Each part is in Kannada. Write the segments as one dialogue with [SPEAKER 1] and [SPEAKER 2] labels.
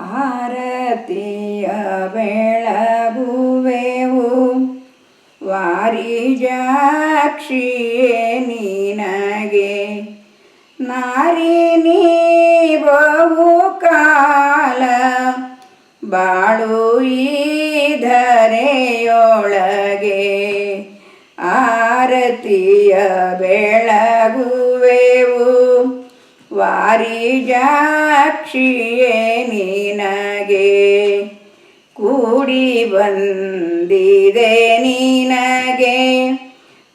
[SPEAKER 1] ಆರತಿಯ ಬೆಳಗುವೆವು. ವಾರಿಜಾಕ್ಷಿಯೇ ನಿನಗೆ ನಾರಿ ನೀ ಬಹು ಕಾಲ ಬಾಳು ಈ ಧರೆಯೊಳಗೆ ಆರತಿಯ ಬೆಳಗುವೆವು. ವಾರಿಜಾಕ್ಷಿಯೇ ಕೂಡಿ ಬಂದಿದೆ ನಿನಗೆ.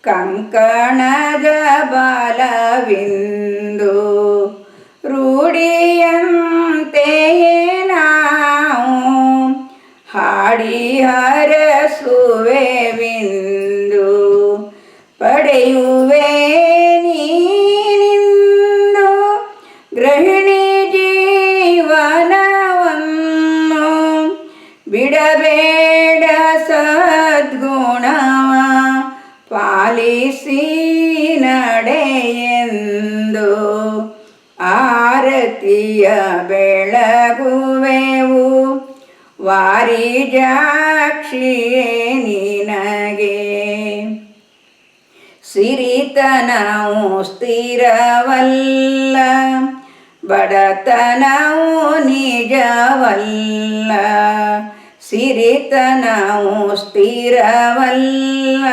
[SPEAKER 1] ಕಂಕಣದ ಬಾಲವಿಂದು ರೂಢಿಯಂತೆಯೇ ನಾವು ಹಾಡಿ ಹರಸುವೆವಿಂದು ಪಡೆಯುವೆ ಬಿಡಬೇಡ ಸದ್ಗುಣವ ಪಾಲಿಸಿ ನಡೆಯೆಂದು ಆರತಿಯ ಬೆಳಗುವೆವು. ವಾರಿಜಾಕ್ಷಿಯೇ ನಿನಗೆ ಸಿರಿತನವು ಸ್ಥಿರವಲ್ಲ ಬಡತನವು ನಿಜವಲ್ಲ. ಸಿರಿತನವು ಸ್ಥಿರವಲ್ಲ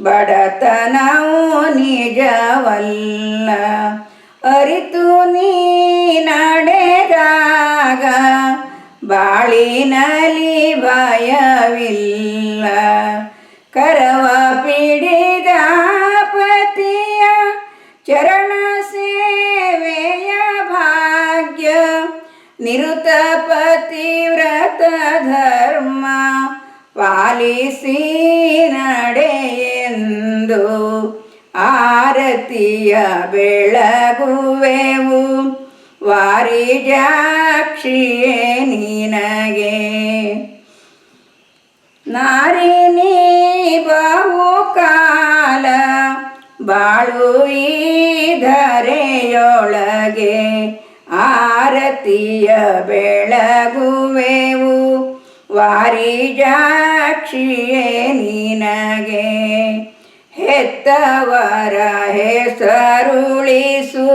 [SPEAKER 1] ಬಡತನವು ನಿಜವಲ್ಲ. ಅರಿತು ನೀ ನಡೆದಾಗ ಬಾಳಿನಲ್ಲಿ ಭಯವಿಲ್ಲ. ಕರವ ಪಿಡಿದ ಪತಿಯ ಚರಣ ಸೇವೆಯ ನಿರುತ ಪತಿವ್ರತ ಧರ್ಮ ಪಾಲಿಸಿ ನಡೆಯೆಂದು ಆರತಿಯ ಬೆಳಗುವೆವು. ವಾರಿಜಾಕ್ಷಿಯೇ ನಿನಗೆ. ನಾರಿಣಿ ಬಹುಕಾಲ ಬಹು ಕಾಲ ಬಾಳು ಈ ಧರೆಯೊಳಗೆ ಆರತಿಯ ಬೆಳಗುವೆವು. ವಾರಿಜಾಕ್ಷಿಯೇ ನಿನಗೆ ಹೆತ್ತವರ ಹೆಸರುಳಿಸು.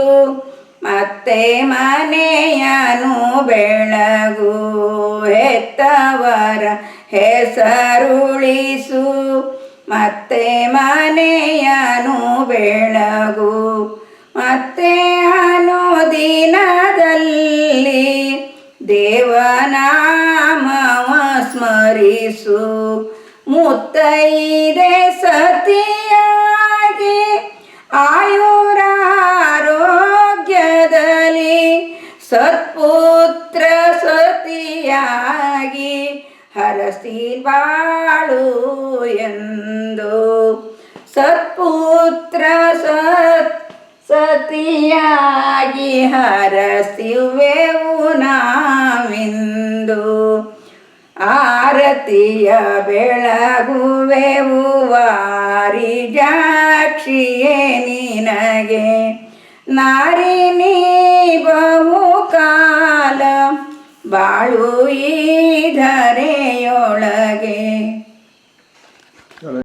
[SPEAKER 1] ಮತ್ತೆ ಮನೆಯನು ಬೆಳಗು ಹೆತ್ತವರ ಹೆಸರುಳಿಸು. ಮತ್ತೆ ಮನೆಯನು ಬೆಳಗು ಮತ್ತೆ ಅನುದಿನದಲ್ಲಿ ದೇವನಾಮವ ಸ್ಮರಿಸು. ಮುತ್ತೈದೆ ಸತಿಯಾಗಿ ಆಯುರಾರೋಗ್ಯದಲ್ಲಿ ಸತ್ಪುತ್ರ ಸತಿಯಾಗಿ ಹರಸಿ ಬಾಳು ಎಂದು. ಸತ್ಪುತ್ರ ಸತ್ ಸತಿಯಾಗಿ ಹರಸಿವೆವು ನಾವಿಂದು. ಆರತಿಯ ಬೆಳಗುವೆವು ವಾರಿ ಜಾಕ್ಷಿಯೇ ನಿನಗೆ. ನಾರಿ ನೀ ಬಹು ಕಾಲ ಬಾಳು ಈ ಧರೆಯೊಳಗೆ.